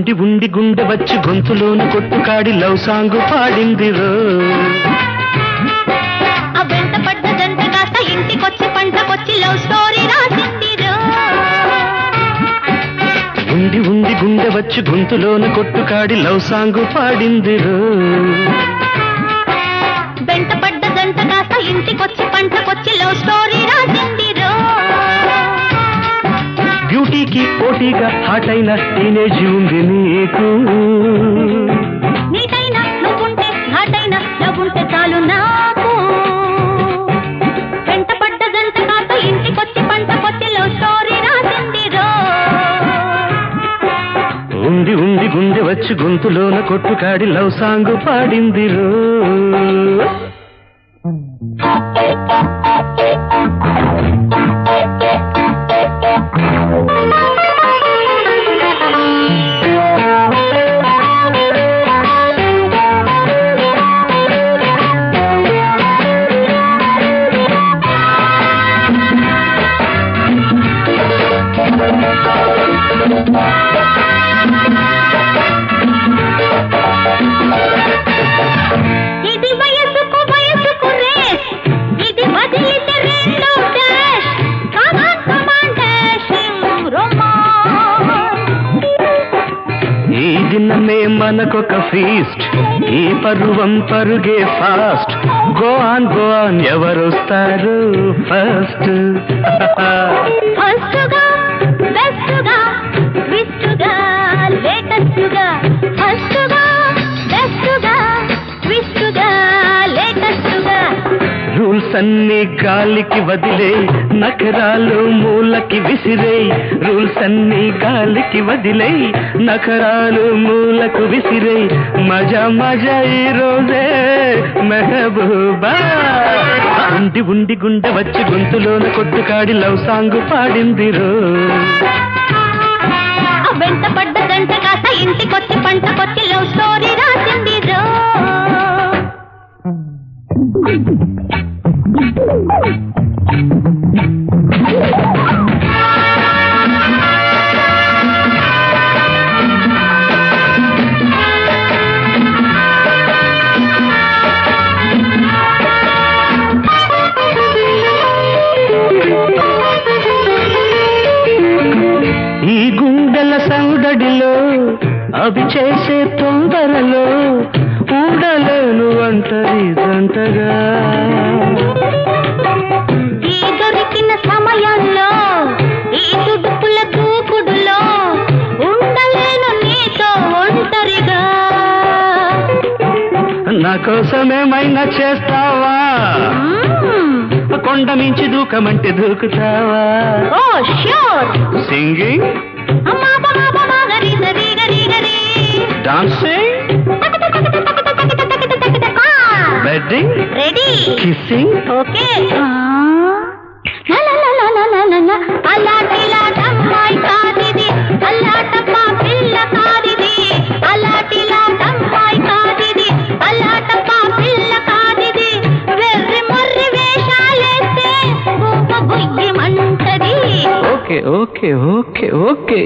ఉండి ఉండి గుండె వచ్చి గొంతులోన కొట్టుకాడి లవ్ సాంగ్ పాడింది రో ఆ వెంట పడ్డ జంట కాస్త ఇంటికొచ్చి పంటకొచ్చి లవ్ స్టోరీ రాసింది రో. ఉండి ఉండి గుండె వచ్చి గొంతులోన కొట్టుకాడి లవ్ సాంగ్ పాడింది రో బ్యూటీకి పోటీగా హాట్ అయిన టీనేజ్ ఉంది నీకు చాలు వెంట పడ్డ జంట ఇంటికొచ్చి స్టోరీ రాసింది. ఉండి ఉండి గుండె వచ్చి గొంతులోన కొట్టుకాడి లవ్ సాంగ్ పాడింది రో. దినమే మనకొక ఫీస్ట్ ఈ పరువం పరుగే fast go on go on ఎవరొస్తారు first ఫస్టుగా రూల్స్ అన్ని గాలికి వదిలే నఖరాలు మూలకి విసిరే. రూల్స్ అన్ని గాలికి వదిలే నఖరాలు మూలకు విసిరే. మజా మజా ఈ రోజే మెహబూబా. ఉండి ఉండి గుండె వచ్చి గొంతులోన కొట్టుకాడి లవ్ సాంగ్ పాడింది రో. ఆ వెంట పడ్డ జంట కాస్త ఇంటికొచ్చి పంటకొచ్చి లవ్ స్టోరీ రాసింది రో ఈ అవి చేసే తొందరలో ఉండలేను అంటది జంటగా దొరికిన సమయంలో ఈ తుడుపుల దూకుడులో ఉండలేను నీతో ఒంటరిగా. నా కోసమేమైనా చేస్తావా. కొండ మించి దూకమంటే దూకుతావా? Singing? అమ్మా బమా బమా గరి సరి గరి గరి dancing bedding ready kissing okay అలాంటిలాటమ్మాయి కాదిది అల్లాటప్ప పిల్ల కాదిది అలాంటిలాటమ్మాయి కాదిది అల్లాటప్ప పిల్ల కాదిది వెర్రి మొర్రి వేషాలేస్తే బొమ్మ బుయ్యమంటది ఓకే ఓకే ఓకే ఓకే